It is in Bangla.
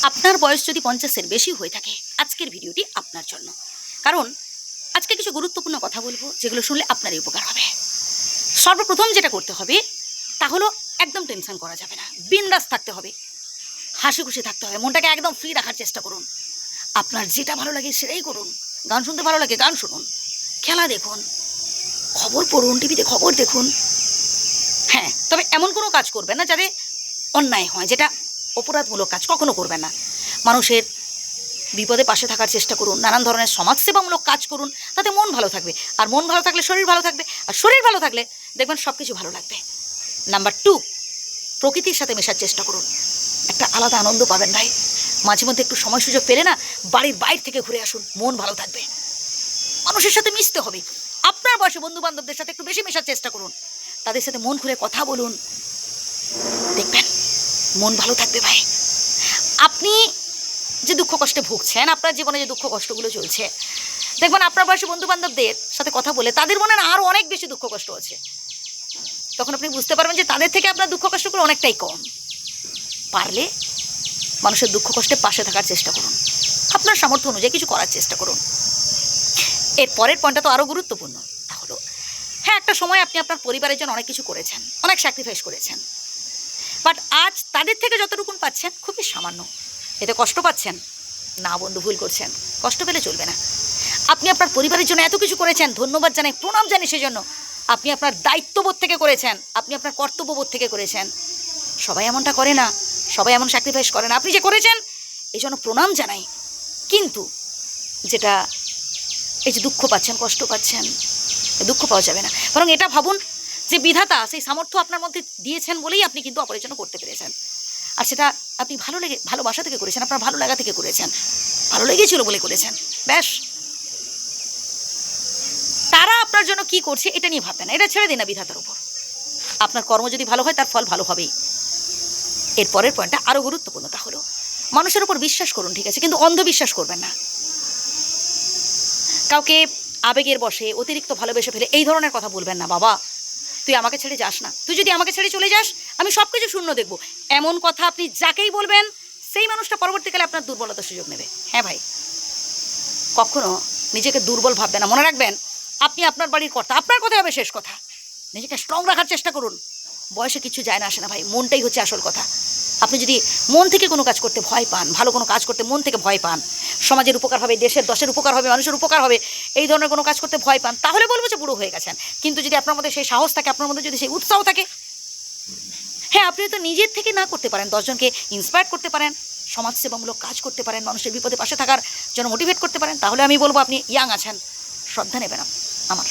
আপনার বয়স যদি পঞ্চাশের বেশি হয়ে থাকে, আজকের ভিডিওটি আপনার জন্য। কারণ, আজকে কিছু গুরুত্বপূর্ণ কথা বলব, যেগুলো শুনলে আপনারই উপকার হবে। সর্বপ্রথম যেটা করতে হবে, তা হলো একদম টেনশন করা যাবে না। বিন্দাস থাকতে হবে। হাসি খুশি থাকতে হবে। মনটাকে একদম ফ্রি রাখার চেষ্টা করুন। আপনার যেটা ভালো লাগে সেটাই করুন। গান শুনতে ভালো লাগে, গান শুনুন। খেলা দেখুন। খবর পড়ুন, টিভিতে খবর দেখুন। হ্যাঁ তবে এমন কোনো কাজ করবেন না যাতে অন্যায় হয়, যেটা অপরাধমূলক কাজ কখনো করবেন না। মানুষের বিপদে পাশে থাকার চেষ্টা করুন, নানান ধরনের সমাজসেবামূলক কাজ করুন, তাতে মন ভালো থাকবে। আর মন ভালো থাকলে শরীর ভালো থাকবে, আর শরীর ভালো থাকলে দেখবেন সব কিছু ভালো লাগবে। নাম্বার টু, প্রকৃতির সাথে মেশার চেষ্টা করুন। একটা আলাদা আনন্দ পাবেন ভাই। মাঝে মধ্যে একটু সময় সুযোগ পেলে না, বাড়ির বাইরে থেকে ঘুরে আসুন, মন ভালো থাকবে। মানুষের সাথে মিশতে হবে। আপনার বয়সে বন্ধু বান্ধবদের সাথে একটু বেশি মেশার চেষ্টা করুন। তাদের সাথে মন খুলে কথা বলুন। দেখবেন মন ভালো থাকবে ভাই। আপনি যে দুঃখ কষ্টে ভুগছেন, আপনার জীবনে যে দুঃখ কষ্টগুলো চলছে, দেখবেন আপনার বয়সী বন্ধু বান্ধবদের সাথে কথা বলে তাদের মনে আরও অনেক বেশি দুঃখ কষ্ট আছে। তখন আপনি বুঝতে পারবেন যে তাদের থেকে আপনার দুঃখ কষ্টগুলো অনেকটাই কম। পারলে মানুষের দুঃখ কষ্টে পাশে থাকার চেষ্টা করুন। আপনার সামর্থ্য অনুযায়ী কিছু করার চেষ্টা করুন। এর পরের পয়েন্টটা তো আরও গুরুত্বপূর্ণ। তা হলো হ্যাঁ একটা সময় আপনি আপনার পরিবারের জন্য অনেক কিছু করেছেন, অনেক স্যাক্রিফাইস করেছেন। বাট আজ তাদের থেকে যতটুকুন পাচ্ছেন, খুবই সামান্য। এতে কষ্ট পাচ্ছেন? না বন্ধু, ভুল করছেন। কষ্ট পেলে চলবে না। আপনি আপনার পরিবারের জন্য এত কিছু করেছেন, ধন্যবাদ জানাই, প্রণাম জানি সেজন্য। আপনি আপনার দায়িত্ববোধ থেকে করেছেন, আপনি আপনার কর্তব্যবোধ থেকে করেছেন। সবাই এমনটা করে না, সবাই এমন স্যাক্রিফাইস করে না। আপনি যে করেছেন, এই জন্য প্রণাম জানাই। কিন্তু যেটা এই যে দুঃখ পাচ্ছেন, কষ্ট পাচ্ছেন, দুঃখ পাওয়া যাবে না। বরং এটা ভাবুন যে বিধাতা সেই সামর্থ্য আপনার মধ্যে দিয়েছেন বলেই আপনি কিন্তু অপরের করতে পেরেছেন। আর সেটা আপনি ভালো লেগে, ভালোবাসা থেকে করেছেন, আপনার ভালো লাগা থেকে করেছেন। ভালো লেগেছিল বলে করেছেন। ব্যাস। তারা আপনার জন্য কি করছে এটা নিয়ে ভাববেন এটা ছেড়ে দিন না বিধাতার উপর। আপনার কর্ম যদি ভালো হয়, তার ফল ভালো হবেই। এর পরের পয়েন্টটা আরও গুরুত্বপূর্ণ তা হলো মানুষের উপর বিশ্বাস করুন, ঠিক আছে? কিন্তু অন্ধবিশ্বাস করবেন না। কাউকে আবেগের বসে, অতিরিক্ত ভালোবেসে ফেলে এই ধরনের কথা বলবেন না, বাবা। তুই আমাকে ছেড়ে যাস না। তুই যদি আমাকে ছেড়ে চলে যাস, আমি সব কিছু শূন্য দেখব। এমন কথা আপনি যাকেই বলবেন, সেই মানুষটা পরবর্তীকালে আপনার দুর্বলতার সুযোগ নেবে। হ্যাঁ ভাই। কখনো নিজেকে দুর্বল ভাববেন না। মনে রাখবেন, আপনি আপনার বাড়ির কর্তা। আপনার কথাই হবে শেষ কথা। নিজেকে স্ট্রং রাখার চেষ্টা করুন। বয়সে কিছু যায় না আসে না ভাই। মনটাই হচ্ছে আসল কথা। আপনি যদি মন থেকে কোনো কাজ করতে ভয় পান, ভালো কোনো কাজ করতে মন থেকে ভয় পান সমাজের উপকার হবে, দেশের দশের উপকার হবে, মানুষের উপকার হবে, এই ধরনের কোনো কাজ করতে ভয় পান, তাহলে বলব যে বুড়ো হয়ে গেছেন। কিন্তু যদি আপনার মধ্যে সেই সাহস থাকে, আপনার মধ্যে যদি সেই উৎসাহ থাকে হ্যাঁ আপনি তো নিজের থেকে না করতে পারেন দশজনকে ইন্সপায়ার করতে পারেন, সমাজসেবামূলক কাজ করতে পারেন, মানুষের বিপদে পাশে থাকার জন্য মোটিভেট করতে পারেন, তাহলে আমি বলব আপনি ইয়াং আছেন, শ্রদ্ধা নেবেন আমার।